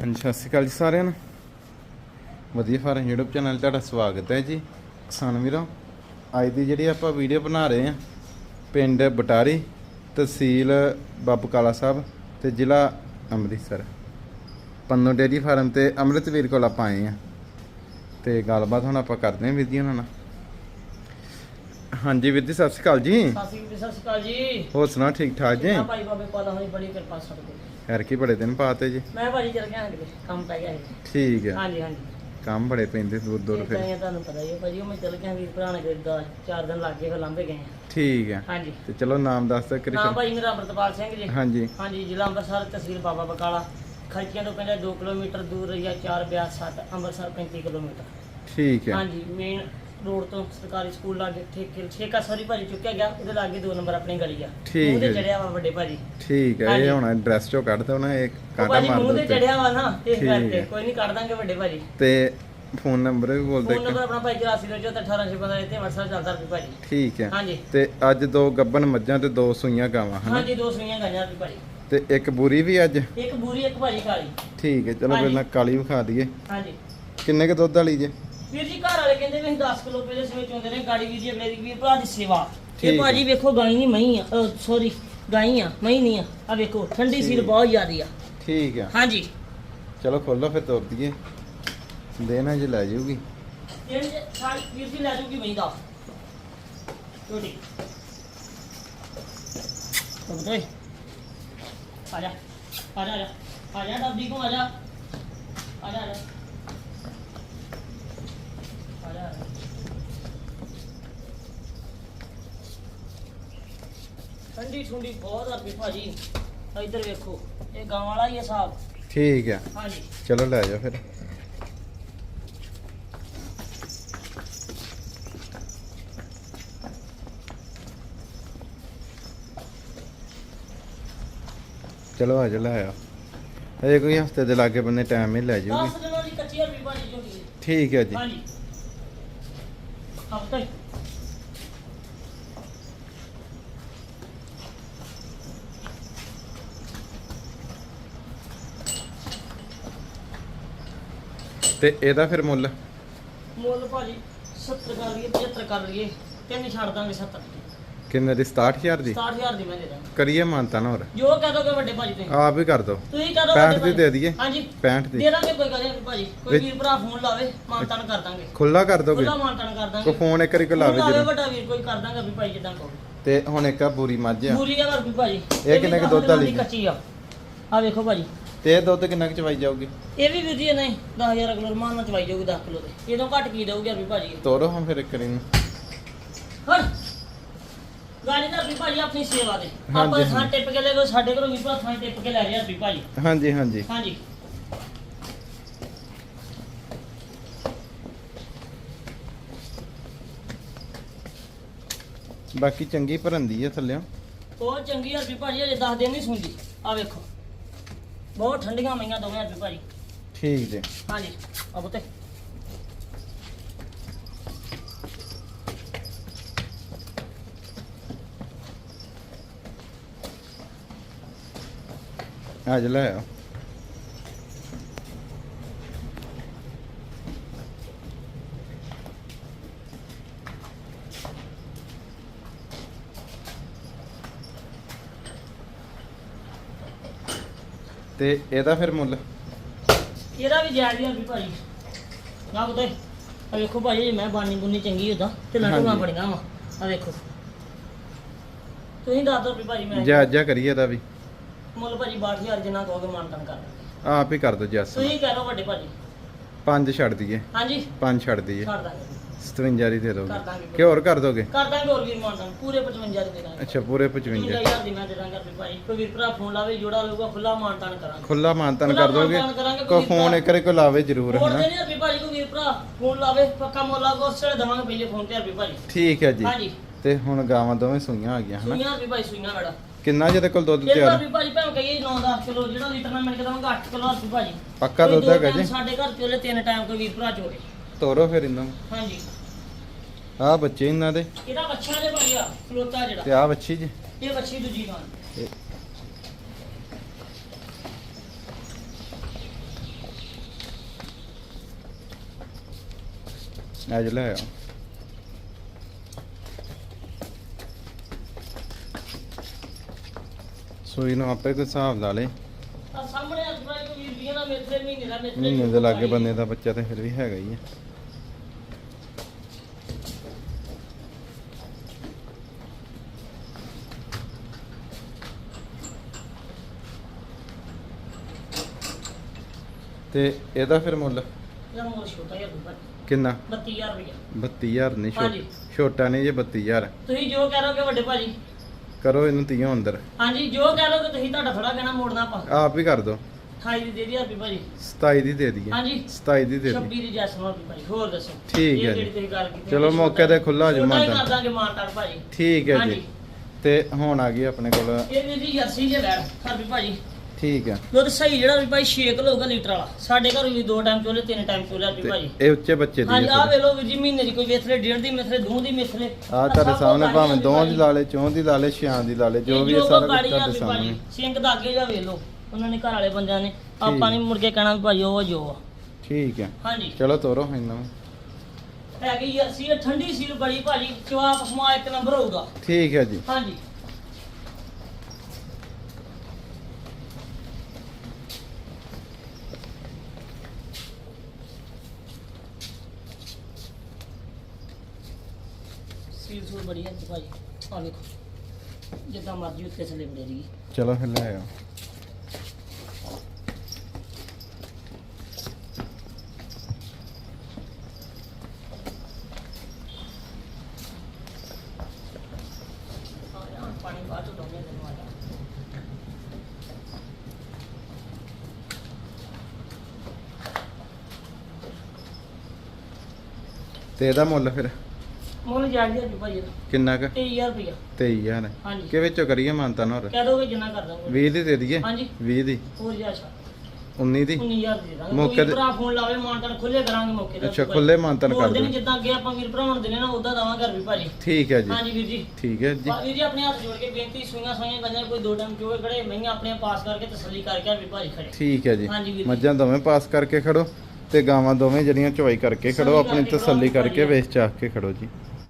ਹਾਂਜੀ, ਸਤਿ ਸ਼੍ਰੀ ਅਕਾਲ ਜੀ ਸਾਰਿਆਂ ਨੂੰ। ਵਧੀਆ ਫਾਰਮ YouTube ਚੈਨਲ ਤੁਹਾਡਾ ਸਵਾਗਤ ਹੈ ਜੀ। ਕਿਸਾਨ ਵੀਰੋ, ਅੱਜ ਦੀ ਜਿਹੜੀ ਆਪਾਂ ਵੀਡੀਓ ਬਣਾ ਰਹੇ ਹਾਂ, ਪਿੰਡ ਬਟਾਰੀ, ਤਹਿਸੀਲ ਬਾਬੂ ਕਾਲਾ ਸਾਹਿਬ ਤੇ ਜ਼ਿਲ੍ਹਾ ਅੰਮ੍ਰਿਤਸਰ। ਪੰਨੋ ਡੇਅਰੀ ਫਾਰਮ ਤੇ ਅੰਮ੍ਰਿਤਵੀਰ ਕੋਲ ਆਪਾਂ ਆਏ ਹਾਂ। ਤੇ ਗੱਲਬਾਤ ਹੁਣ ਆਪਾਂ ਕਰਦੇ ਹਾਂ ਵੀਰ ਜੀ ਉਹਨਾਂ ਨਾਲ। ਹਾਂਜੀ ਵੀਰ ਜੀ ਸਤਿ ਸ਼੍ਰੀ ਅਕਾਲ ਜੀ। ਸਤਿ ਸ਼੍ਰੀ ਅਕਾਲ ਸਤਿ ਸ਼੍ਰੀ ਅਕਾਲ ਜੀ। ਹੋਰ ਸੁਣਾਓ ਠੀਕ ਠਾਕ ਜੀ? ਭਾਈ ਬਾਬੇ ਹੋਣੀ ਬੜੀ ਕਿਰਪਾ ਸਕਦੇ ਯਾਰ ਕੀ ਬੜੇ ਦਿਨ ਪਾਤੇ ਜੀ। ਮੈਂ ਭਾਜੀ ਚਲ ਗਿਆ ਕਿਤੇ ਕੰਮ ਪੈ ਗਿਆ ਸੀ। ਠੀਕ ਹੈ ਹਾਂਜੀ ਹਾਂਜੀ। ਕੰਮ ਬੜੇ ਪੈਂਦੇ ਦੂਰ ਦੂਰ ਫਿਰ। ਹੀ ਤੁਹਾਨੂੰ ਪਤਾ ਹੀ ਹੈ ਭਾਜੀ ਉਹ ਮੈਂ ਚਲ ਗਿਆ ਵੀਰ ਭਰਾ ਨੇ ਕੋਈ ਦਾ ਚਾਰ ਦਿਨ ਲੱਗ ਗਏ ਫਿਰ ਲਾਂਭੇ ਗਏ ਆ। ਠੀਕ ਹੈ ਹਾਂਜੀ। ਤੇ ਚਲੋ ਨਾਮ ਦੱਸ ਦਿਓ ਨਾਮ ਕ੍ਰਿਸ਼ਨ ਭਾਜੀ ਮੇਰਾ ਅਮਰਤਪਾਲ ਸਿੰਘ ਜੀ। ਹਾਂਜੀ। ਹਾਂਜੀ ਜ਼ਿਲ੍ਹਾ ਅੰਮ੍ਰਿਤਸਰ ਤਹਿਸੀਲ ਬਾਬਾ ਬਕਾਲਾ। ਖਰਚੀਆਂ ਤੋਂ ਪਹਿਲਾਂ 2 ਕਿਲੋਮੀਟਰ ਦੂਰ ਰਹੀ ਆ 4 ਬਿਆਸ 7 ਅੰਮ੍ਰਿਤਸਰ 35 ਕਿਲੋਮੀਟਰ। ਠੀਕ ਹੈ ਹਾਂਜੀ ਮੇਨ ਰੋਡ ਤੋਂ ਸਰਕਾਰੀ ਸਕੂਲ ਲਾਗੇ ਠੇਕੇ ਠੇਕਾ ਸੌਰੀ ਭਾਜੀ ਚੁੱਕਿਆ ਗਿਆ ਉਹਦੇ ਲਾਗੇ ਦੋ ਨੰਬਰ ਆਪਣੀ ਗਲੀ ਆ। ਠੀਕ ਤੇ ਹੈ। ਚੜਿਆ ਵਾ ਵੱਡੇ ਭਾਜੀ। ਠੀਕ ਹੈ ਹਾਂਜੀ। ਇਹ ਹੁਣ ਐਡਰੈਸ ਚੋਂ ਕੱਢ ਦੋ ਨਾ ਇਹ ਉਹ ਕਾਂਟਾ ਭਾਜੀ ਮਾਰ ਮੂੰਹ ਦੋ ਤੇ। ਚੜਿਆ ਵਾ ਨਾ ਇਸ ਠੀਕ ਕਰਕੇ ਹੈ। ਕੋਈ ਨਹੀਂ ਕੱਢ ਦਾਂਗੇ ਵੱਡੇ ਭਾਜੀ। ਤੇ ਫੋਨ ਨੰਬਰ ਵੀ ਬੋਲ ਫੋਨ ਦੇ ਨੰਬਰ ਆਪਣਾ ਭਾਈ 84 ਇੱਥੇ WhatsApp ਚੱਲਦਾ ਵੀ ਭਾਜੀ। ਠੀਕ ਹੈ। ਹਾਂਜੀ। ਤੇ ਅੱਜ ਦੋ ਗੱਬਨ ਮੱਝਾਂ ਤੇ ਦੋ ਸੂਈਆਂ ਗਾਵਾਂ ਹਨਾ? ਹਾਂਜੀ ਦੋ ਸੂਈਆਂ ਗਾਈਆਂ ਵੀ ਭਾਜੀ। ਤੇ ਇੱਕ ਬੂਰੀ ਵੀ ਅੱਜ? ਇੱਕ ਬੂਰੀ ਇੱਕ ਭਾਜੀ ਕਾਲੀ। ਠੀਕ ਹੈ ਚਲੋ ਹਾਂਜੀ। ਪਹਿਲਾਂ ਕਾਲੀ ਵਿਖਾ ਦਈਏ। ਹਾਂਜੀ। ਕਿੰਨੇ ਕ ਦੁੱਧ ਵਾਲੀ ਜੇ? ਵੀਰ ਜੀ ਘਰ ਵਾਲੇ ਕਹਿੰਦੇ ਵੀ ਅਸੀਂ 10 ਕਿਲੋ ਪਹਿਲੇ ਸਵੇ ਚੋਂਦੇ ਨੇ ਗਾੜੀ ਵੀਰ ਜੀ ਮੇਰੀ ਵੀਰ ਭਰਾ ਦੀ ਸੇਵਾ। ਠੀਕ ਇਹ ਹੈ। ਭਾਜੀ ਵੇਖੋ ਗਾਈ ਨਹੀਂ ਮਹੀਂ ਆ ਸੌਰੀ ਗਾਈ ਆ ਮਹੀਂ ਨਹੀਂ ਆ। ਆ ਵੇਖੋ ਠੰਡੀ ਸੀਲ ਠੀਕ। ਬਹੁਤ ਜ਼ਿਆਦੀ ਆ। ਠੀਕ ਹੈ ਹਾਂਜੀ। ਚਲੋ ਖੋਲੋ ਫਿਰ ਤੋਰ ਦਈਏ। ਦੇਣਾ ਜੇ ਲੈ ਜਾਊਗੀ। ਇਹ ਸਾਡੀ ਵੀਰ ਜੀ ਲੈ ਜੂਗੀ ਮਹੀਂ ਦਾ। ਛੋਟੀ ਤੁਮ ਤੋਏ ਆ ਜਾ ਆ ਜਾ ਆ ਜਾ। ਆ ਜਾ ਡੱਬੀ ਕੋ ਆ ਜਾ। ਆ ਜਾ ਆ ਜਾ ਆ ਜਾ ਠੰਡੀ ਠੁੰਡੀ ਬਹੁਤ ਆ ਵੀ ਭਾਜੀ। ਇੱਧਰ ਵੇਖੋ ਇਹ ਗਾਂ ਵਾਲਾ ਹੀ ਹੈ ਸਾਹਿਬ ਠੀਕ ਹੈ ਹਾਂਜੀ। ਚਲੋ ਲੈ ਜਾਓ ਫਿਰ। ਚਲੋ ਆ ਜਾ ਲੈ ਆਓ। ਕੋਈ ਹਫ਼ਤੇ ਦੇ ਲਾਗੇ ਬੰਨੇ ਟਾਈਮ ਹੀ ਲੈ ਜਾਊਗੀ। 10 ਦਿਨਾਂ ਦੀ ਕੱਚੀ ਹਰਬੀ ਭਾਜੀ ਝੋਟੀ। ਠੀਕ ਹੈ ਜੀ। ਹਾਂਜੀ। ਹਫਤਾ ਤੇ ਇਹਦਾ ਫਿਰ ਮੁੱਲ? ਮੁੱਲ ਭਾਜੀ 70 ਕਰ ਲਈਏ 75 ਕਰ ਲਈਏ ਤਿੰਨ ਛੱਡ ਦਾਂਗੇ 70 ਕਿੰਨੇ ਦੀ? 67000 ਦੀ? 67000 ਦੀ ਮੈਂ ਦੇ ਦਾਂਗਾ। ਕਰੀਏ ਮਾਨਤਾ ਨਾ ਹੋਰ। ਜੋ ਕਹਿ ਦੋਗੇ ਵੱਡੇ ਭਾਜੀ ਤੁਸੀਂ। ਆਪ ਹੀ ਕਰ ਦੋ। ਤੁਸੀਂ ਕਹਿ ਦੋ 65 ਦੀ ਦੇ ਦਈਏ। ਹਾਂਜੀ 65 ਦੀ। ਦੇ ਦਾਂਗੇ ਕੋਈ ਗੱਲ ਨਹੀਂ ਭਾਜੀ। ਕੋਈ ਵੀਰ ਭਰਾ ਫੋਨ ਲਾਵੇ ਮਾਨਤਾਨ ਕਰ ਦਾਂਗੇ। ਖੁੱਲਾ ਕਰ ਦੋਗੇ? ਖੁੱਲਾ ਮਾਨਤਾਨ ਕਰ ਦਾਂਗੇ। ਕੋ ਫੋਨ ਇੱਕ ਵਾਰੀ ਕੋ ਲਾਵੇ ਜਰੂਰ। ਵੱਡਾ ਵੀਰ ਕੋਈ ਕਰ ਦਾਂਗਾ ਵੀ ਭਾਈ ਜਿੱਦਾਂ ਕਹੋ। ਤੇ ਹੁਣ ਇੱਕ ਆ ਬੂਰੀ ਮੱਝ ਆ। ਪੂਰੀ ਆ ਵੀ ਭਾਜੀ। ਇਹ ਕਿੰਨੇ ਕੁ ਦੁੱਧ ਵਾਲੀ ਕੱਚੀ ਆ। ਆ ਵੇਖੋ ਭਾਜੀ। ਤੇ ਇਹ ਦੁੱਧ ਕਿੰਨਾ ਕੁ ਚਵਾਈ ਜਾਊਗੀ? ਇਹ ਵੀ ਵੀਰ ਜੀ ਨਹੀਂ 10000 ਕਿਲੋ ਰਮਾਨ ਨਾਲ ਚਵਾਈ ਜਾਊਗੀ 10 ਕਿਲੋ ਤੇ। ਇਹਦੋਂ ਘੱਟ ਕੀ ਦਊਗੀ ਵੀ ਭਾਜੀ? ਤੋਰੋ ਹੁਣ ਫਿਰ ਇੱਕ ਵਾਰੀ। ਨੂੰ ਹਰ ਗਾੜੀ ਦਾ ਭਾਜੀ ਆਪਣੀ ਸੇਵਾ ਦੇ ਆਪਾਂ ਹਾਂਜੀ। ਟਿੱਪ ਕੇ ਲੈ ਗਏ ਸਾਡੇ ਘਰੋਂ ਵੀ ਥਾਂ ਟਿੱਪ ਕੇ ਲੈ ਗਿਆ ਵੀ ਭਾਜੀ। ਹਾਂਜੀ ਹਾਂਜੀ। ਹਾਂਜੀ। ਬਾਕੀ ਚੰਗੀ ਭਰੰਦੀ ਆ ਥੱਲਿਓ। ਬਹੁਤ ਚੰਗੀ ਹਰਪੀ ਭਾਜੀ ਅਜੇ 10 ਦਿਨ ਨਹੀਂ ਸੁਣਦੀ ਆ ਵੇਖੋ। ਬਹੁਤ ਠੰਡੀਆਂ ਮਈਆਂ ਦੋਵੇਂ ਹਰਪੀ ਭਾਜੀ। ਠੀਕ ਜੇ। ਹਾਂਜੀ ਆ ਬੁੱਤੇ ਅੱਜ ਲੈ ਆਓ। ਤੇ ਇਹਦਾ ਫਿਰ ਮੁੱਲ? ਇਹਦਾ ਵੀ ਜਾਇਜ਼ ਹੀ ਹਰਪੀ ਭਾਜੀ ਆ ਬੁੱਤੇ ਆ ਵੇਖੋ ਜੇ ਮੈਂ ਬਾਨੀ ਬੁੰਨੀ ਚੰਗੀ ਉਦਾਂ ਤੇ ਲੰਡੂਆਂ ਹਾਂਜੀ। ਬੜੀਆਂ ਵਾ। ਆ ਵੇਖੋ। ਤੁਸੀਂ ਦੱਸ ਦਿਓ ਵੀ ਭਾਜੀ ਮੈਂ ਜਾਇਜ਼ਾ ਕਰੀਏ ਇਹਦਾ ਵੀ। ਮੁੱਲ ਭਾਜੀ 62000 ਜਿੰਨਾ ਕਹੋਗੇ ਮਾਨਤਨ ਕਰ। ਆਪ ਹੀ ਕਰ ਦੋ ਜੱਸ ਤੁਸੀਂ ਕਹਿ ਲਓ ਵੱਡੇ ਭਾਜੀ ਪੰਜ ਛੱਡ ਦਈਏ। ਹਾਂਜੀ। ਪੰਜ ਛੱਡ ਦਈਏ। ਛੱਡ ਦਾਂਗੇ। 57 ਦੀ ਦੇ ਦੋਗੇ? ਦਾਂਗੇ। ਕਿ ਹੋਰ ਕਰ ਦੋਗੇ? ਕਰ ਦਾਂਗੇ ਹੋਰ ਵੀਰ ਮਾਨਤਨ ਪੂਰੇ 55 ਦੇ ਦਾਂਗੇ। ਅੱਛਾ ਪੂਰੇ 55 55000 ਦੀ ਮੈਂ ਦੇ ਦਾਂਗਾ ਵੀ ਭਾਜੀ ਕੋਈ ਵੀਰ ਭਰਾ ਫੋਨ ਲਾਵੇ ਜੋੜਾ ਲਊਗਾ ਖੁੱਲਾ ਮਾਨਤਨ ਕਰਾਂਗੇ। ਖੁੱਲਾ ਮਾਨਤਨ ਖੁੱਲਾ ਕਰ ਦੋਗੇ? ਮਾਨਤਾਨ ਕਰਾਂਗੇ, ਕੋ ਕੋਈ ਫੋਨ ਇੱਕ ਵਾਰੀ ਕੋ ਲਾਵੇ ਜ਼ਰੂਰ ਮੋੜ ਹਨਾ? ਦੇ ਨਹੀਂ ਵੀ ਭਾਜੀ ਕੋਈ ਵੀਰ ਭਰਾ ਫੋਨ ਲਾਵੇ ਪੱਕਾ ਮੁੱਲ ਆਗਾ ਉਸ ਵੇਲੇ ਦਵਾਂਗੇ ਪਹਿਲੇ ਫੋਨ ਤੇ ਵੀ ਭਾਜੀ ਠੀਕ ਹੈ ਜੀ। ਹਾਂਜੀ। ਤੇ ਹੁਣ ਗਾਵਾਂ ਦੋਵੇਂ ਸੂਈਆਂ ਆ ਗਈਆਂ ਹਨਾ? ਸੂਈਆਂ ਵੀ ਭਾਈ ਸੂਈਆਂ ਮੇੜਾ ਕਿੰਨਾ ਜਿਹਦੇ ਕੋਲ ਦੁੱਧ ਇਹ ਤਿਆਰ? ਵੀ ਭਾਜੀ ਭਾਵੇਂ ਕਹੀਏ 9-10 ਕਿਲੋ ਜਿਹੜਾ ਲੀਟਰ ਨਾਲ ਮਿਲ ਕੇ ਦਵਾਂਗਾ 8 ਕਿਲੋ ਹਰਪੀ ਭਾਜੀ ਪੱਕਾ ਦੁੱਧ ਹੈਗਾ ਜੀ? ਸਾਡੇ ਘਰ ਚੋਲੇ ਤਿੰਨ ਟਾਈਮ ਕੋਈ ਵੀਰ ਭਰਾ ਚੋਲੇ ਤੋਰੋ ਫਿਰ ਇਹਨਾਂ ਨੂੰ। ਹਾਂਜੀ। ਆ ਬੱਚੇ ਇਹਨਾਂ ਦੇ। ਇਹਦਾ ਬੱਚਾ ਦੇ ਭਾਈ ਆ ਖਲੋਤਾ ਜਿਹੜਾ। ਤੇ ਆ ਬੱਚੀ ਜੀ। ਇਹ ਬੱਚੀ ਦੂਜੀ ਨਾਲ ਆ ਜ ਲੈ ਆ ਸੂਈ ਨੂੰ ਆਪੇ ਕੋਈ ਹਿਸਾਬ ਲਾ ਲੇ। ਆ ਸਾਹਮਣੇ ਦਾ ਮੇਥੇ ਮਹੀਨੇ ਦਾ ਮੇਥੇ ਮਹੀਨੇ ਦੇ ਲਾਗੇ ਬੰਦੇ ਦਾ ਬੱਚਾ ਤੇ ਫਿਰ ਵੀ ਹੈਗਾ ਹੀ ਆ। ਤੇ ਇਹਦਾ ਫਿਰ ਮੁੱਲ? ਇਹਦਾ ਮੁੱਲ ਛੋਟਾ ਜਿਹਾ ਦੁੱਧ ਕਿੰਨਾ? 32000 ਰੁਪਇਆ 32000 ਨਹੀਂ ਹਾਂਜੀ। ਛੋਟਾ ਛੋਟਾ ਨਹੀਂ ਜੇ 32000 ਤੁਸੀਂ ਜੋ ਕਹਿ ਲੋਗੇ ਵੱਡੇ ਭਾਜੀ ਕਰੋ ਇਹਨੂੰ ਤੀਓ ਅੰਦਰ। ਹਾਂਜੀ ਜੋ ਕਹਿ ਲੋਗੇ ਤੁਸੀਂ ਤੁਹਾਡਾ ਥੋੜਾ ਕਹਿਣਾ ਮੋੜਨਾ ਆਪਾਂ। ਆਪ ਹੀ ਕਰ ਦੋ। 28 ਦੀ ਦੇ ਦਿਆ ਵੀ ਭਾਜੀ। 27 ਦੀ ਦੇ ਦਈਏ। ਹਾਂਜੀ। 27 ਦੀ ਦੇ 26 ਦਈਏ। ਦੀ ਜੈਸਮਾ ਵੀ ਭਾਜੀ ਹੋਰ ਦੱਸੋ। ਠੀਕ ਹੈ ਜੀ। ਜਿਹੜੀ ਤੁਸੀਂ ਗੱਲ ਕੀਤੀ ਚਲੋ ਮੌਕੇ ਤੇ ਖੁੱਲਾ ਹੋ ਜਾਊ ਹੀ ਮਾਨਤਾਨ। ਕਰ ਦਾਂਗੇ ਮਾਨਤਾਨ ਭਾਜੀ। ਠੀਕ ਹੈ ਜੀ। ਹਾਂਜੀ। ਤੇ ਹੁਣ ਆ ਗਈ ਆਪਣੇ ਕੋਲ। ਇਹ ਜੀ ਜਰਸੀ ਜੇ ਲੈਣ ਵੀ ਭਾਜੀ। ਠੀਕ ਹੈ ਦੁੱਧ ਸਹੀ ਜਿਹੜਾ ਵੀ ਭਾਈ 6 ਕਿਲੋ ਹੋਗਾ ਲੀਟਰ ਵਾਲਾ। ਸਾਡੇ ਘਰ ਵੀ ਦੋ ਟਾਈਮ ਚੋਲੇ ਤਿੰਨ ਟਾਈਮ ਚੋਲੇ ਵੀ ਭਾਜੀ ਇਹ ਉੱਚੇ ਬੱਚੇ ਦੀ ਹਾਂਜੀ ਹੈ ਆ ਲਓ ਵੀਰ ਜੀ ਮਹੀਨੇ ਦੀ ਕੋਈ ਵੇਥਲੇ ਡੇਢ ਦੀ ਮਿਸਲੇ ਦੋ ਦੀ ਮਿਸਲੇ ਆਹ ਤੁਹਾਡੇ ਸਾਹਮਣੇ ਭਾਵੇਂ ਦੀ ਭਾਜੀ। ਲਾ ਲੇ ਚੌਂ ਦੀ ਲਾ ਲੇ ਛਿਆਂ ਦੀ ਲਾ ਲੇ ਜੋ ਵੀ ਸਾਰਾ ਕੁਝ ਆ ਤੁਹਾਡੇ ਵੀ ਸਾਹਮਣੇ। ਸਿੰਕ ਦਾ ਅੱਗੇ ਜਾ ਵੇਖ ਲਓ। ਉਹਨਾਂ ਨੇ ਘਰ ਵਾਲੇ ਬੰਦਿਆਂ ਨੇ ਆਪਾਂ ਨਹੀਂ ਮੁੜ ਕੇ ਕਹਿਣਾ ਵੀ ਭਾਈ ਉਹ ਆ ਜੋ ਆ। ਠੀਕ ਹੈ ਹਾਂਜੀ। ਚਲੋ ਤੋਰੋ ਇਹਨਾਂ ਹੈਗੀ ਇਹ ਠੰਡੀ ਸੀਲ ਬੜੀ ਭਾਜੀ ਚਵਾ ਪਸਮਾ ਇੱਕ ਨੰਬਰ ਹੋਊਗਾ। ਠੀਕ ਹੈ ਜੀ। ਹਾਂਜੀ ਸੀਲ ਸੂਲ ਬੜੀ ਹੈ ਜੀ ਭਾਜੀ ਆ ਵੇਖੋ ਜਿੱਦਾਂ ਮਰਜ਼ੀ ਉੱਤੇ ਥੱਲੇ ਬੜੇ ਜੀ ਚਲੋ ਫਿਰ ਲੈ ਆਓ। ਪਾਣੀ ਬਾਅਦ ਤੇ ਇਹਦਾ ਮੁੱਲ ਫਿਰ? ਜੀ ਇਹਦਾ। ਕਿੰਨਾ ਕੁ? 23000 ਰੁਪਇਆ। 23000 ਹਾਂਜੀ। ਕਿ ਵਿੱਚੋਂ ਕਰੀਏ ਮਾਨਤਾ ਹੋਰ? ਕਹਿ ਦੋਗੇ ਜਿੰਨਾ ਕਰ ਦਾਂਗੇ 20 ਦੀ ਦੇ ਦਈਏ? ਹਾਂਜੀ। 20 ਦੀ? ਹੋਰ ਜਾ ਅੱਛਾ। 19 ਦੀ? 19000 ਦੇ ਦਾਂਗੇ। ਮੌਕੇ ਕੋਈ ਤੇ- ਭਰਾ ਫੋਨ ਲਾਵੇ ਮਾਨਤਨ ਖੁੱਲੇ ਕਰਾਂਗੇ ਮੌਕੇ ਤੇ। ਅੱਛਾ ਖੁੱਲੇ ਮਾਨਤਨ ਕਰ ਦਿਨ ਦਿਓ ਜਿੱਦਾਂ ਅੱਗੇ ਆਪਾਂ ਵੀਰ ਭਰਾਵਾਂ ਨੂੰ ਦਿਨੇ ਨਾ ਉਦਾਂ ਦਵਾਂ ਘਰ ਵੀ ਭਾਜੀ। ਠੀਕ ਹੈ ਜੀ। ਹਾਂਜੀ ਵੀਰ ਜੀ। ਠੀਕ ਹੈ ਜੀ। ਬਾ- ਵੀਰ ਜੀ ਆਪਣੇ ਹੱਥ ਜੋੜ ਕੇ ਬੇਨਤੀ ਸੁਈਆਂ ਸਾਈਆਂ ਗੰਜਾਂ ਕੋਈ ਦੋ ਟਾਈਮ ਚੋਗੇ ਖੜੇ ਮਈਆਂ ਆਪਣੇ ਪਾਸ ਕਰਕੇ ਤਸੱਲੀ ਕਰਕੇ ਆ ਵੀ ਭਾਜੀ ਖੜੇ। ਠੀਕ ਹੈ ਜੀ। ਹਾਂਜੀ ਵੀਰ ਜੀ। ਮੱਝਾਂ ਦੋਵੇਂ ਪਾਸ ਕਰਕੇ ਖੜੋ ਤੇ ਗਾਵਾਂ ਦੋਵੇਂ ਜਿਹੜੀਆਂ ਚੁਆਈ ਕਰਕੇ ਖੜੋ ਆਪਣੀ ਤਸੱਲੀ ਕਰਕੇ। ਵੇਚ ਚਾਖ ਕੇ ਖੜੋ ਜੀ।